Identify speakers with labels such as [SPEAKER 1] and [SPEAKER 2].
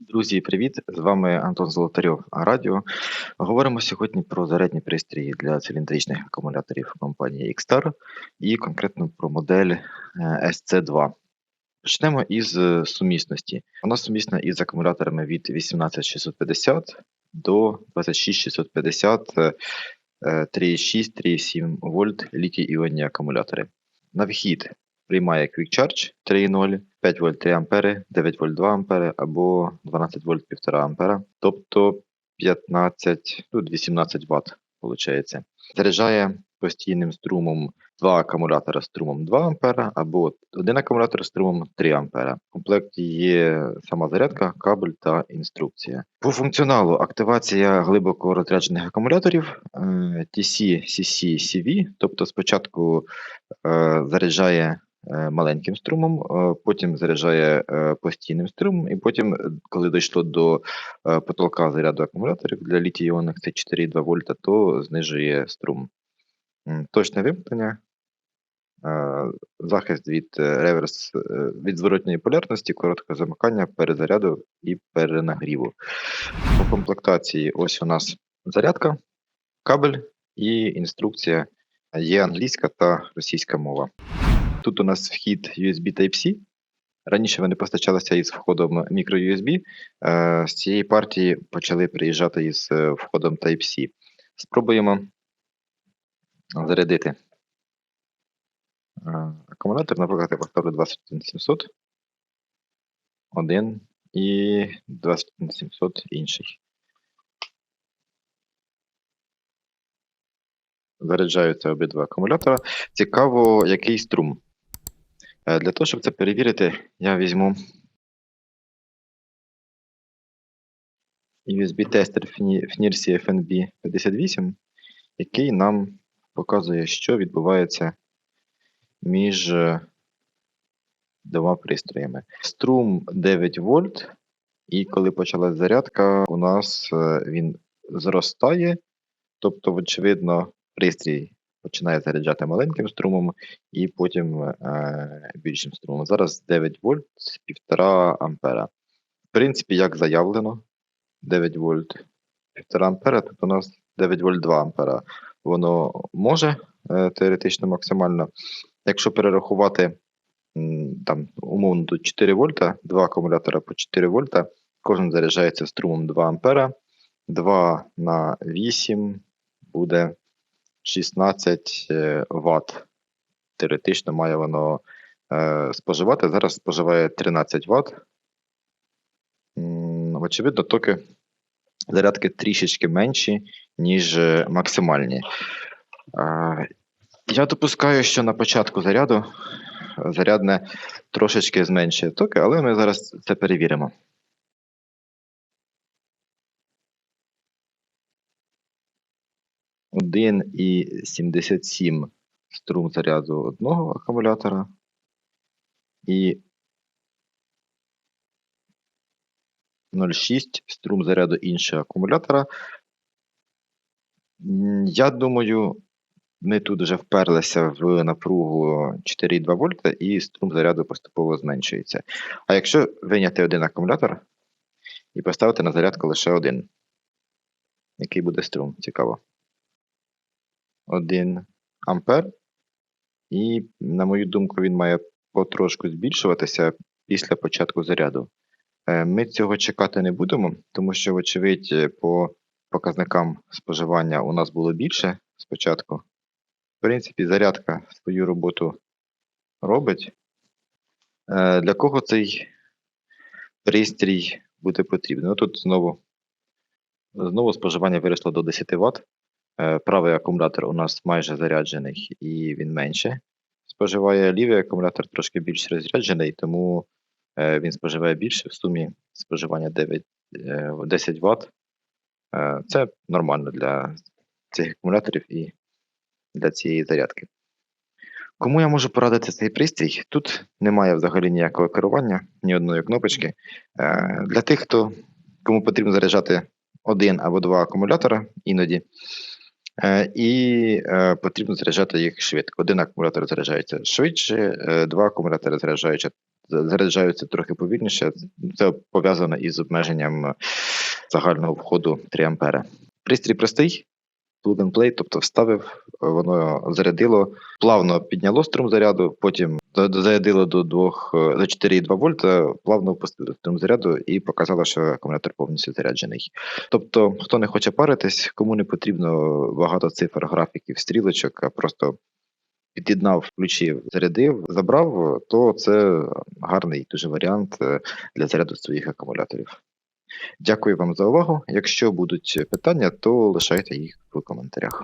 [SPEAKER 1] Друзі, привіт! З вами Антон Золотарьов Радіо. Говоримо сьогодні про зарядні пристрої для циліндричних акумуляторів компанії Xtar і конкретно про модель е, SC2. Почнемо із е, сумісності. Вона сумісна із акумуляторами від 18650 до 26650 е, 3,6-3,7 вольт літій іонні акумулятори. На вхід приймає Quick Charge 3.0, 5 вольт 3 ампери, 9 вольт 2 ампери або 12 вольт 1,5 ампера, тобто 15, тут 18 Вт, виходить. Заряджає постійним струмом два акумулятора струмом 2 ампера або один акумулятор струмом 3 ампера. В комплекті є сама зарядка, кабель та інструкція. По функціоналу активація глибоко розряджених акумуляторів е, TC, CC, CV, тобто спочатку е, заряджає маленьким струмом, е, потім заряджає е, постійним струмом, і потім, е, коли дійшло до е, потолка заряду акумуляторів для літій-іонних, це 4,2 вольта, то знижує струм. Точне вимкнення, е, захист від е, реверс, е, від зворотньої полярності, коротке замикання, перезаряду і перенагріву. По комплектації ось у нас зарядка, кабель і інструкція. Є англійська та російська мова. Тут у нас вхід USB Type-C. Раніше вони постачалися із входом microUSB. Е, З цієї партії почали приїжджати із е, входом Type-C. Спробуємо зарядити е, акумулятор. Наприклад, я поставлю 21700. Один і 21700 інший. Заряджаються обидва акумулятора. Цікаво, який струм. Е, Для того, щоб це перевірити, я візьму USB-тестер FNIRSI FNB 58, який нам показує, що відбувається між е, двома пристроями. Струм 9 вольт, і коли почалась зарядка, у нас е, він зростає, тобто, очевидно, пристрій починає заряджати маленьким струмом і потім е, більшим струмом. Зараз 9 вольт, 1,5 ампера. В принципі, як заявлено, 9 вольт 1,5 ампера, тут у нас 9 вольт 2 ампера. Воно може е, теоретично максимально. Якщо перерахувати там, умовно тут 4 вольта, два акумулятора по 4 вольта, кожен заряджається струмом 2 ампера. 2 на 8 буде 16 е, Вт. Теоретично має воно е, споживати. Зараз споживає 13 Вт. Очевидно, токи зарядки трішечки менші, ніж е, максимальні. Я допускаю, що на початку заряду зарядне трошечки зменшує токи, але ми зараз це перевіримо. Один і 77 струм заряду одного акумулятора і 0,6 струм заряду іншого акумулятора. Я думаю, ми тут вже вперлися в напругу 4,2 вольта і струм заряду поступово зменшується. А якщо виняти один акумулятор і поставити на зарядку лише один, який буде струм? Цікаво. 1 ампер. І, на мою думку, він має потрошку збільшуватися після початку заряду. Е, Ми цього чекати не будемо, тому що, вочевидь, е, по показникам споживання у нас було більше спочатку. В принципі, зарядка свою роботу робить. Е, Для кого цей пристрій буде потрібен? Ну, тут знову, знову споживання виросло до 10 Вт. Е, Правий акумулятор у нас майже заряджений і він менше споживає. Лівий акумулятор трошки більш розряджений, тому е, він споживає більше в сумі споживання 9, е, 10 Вт. Це нормально для цих акумуляторів і для цієї зарядки. Кому я можу порадити цей пристрій? Тут немає взагалі ніякого керування, ні одної кнопочки. Е, Для тих, хто кому потрібно заряджати один або два акумулятора іноді, і е, потрібно заряджати їх швидко. Один акумулятор заряджається швидше, е, два акумулятори заряджаються, за- заряджаються трохи повільніше. Це пов'язано із обмеженням загального входу 3 ампери. Пристрій простий, plug and play, тобто вставив, воно зарядило, плавно підняло струм заряду, потім зарядило до 2, до 4,2 вольта, плавно опустило струм заряду і показало, що акумулятор повністю заряджений. Тобто, хто не хоче паритись, кому не потрібно багато цифр, графіків, стрілочок, а просто під'єднав, включив, зарядив, забрав, то це гарний дуже варіант е, для заряду своїх акумуляторів. Дякую вам за увагу. Якщо будуть питання, то лишайте їх в коментарях.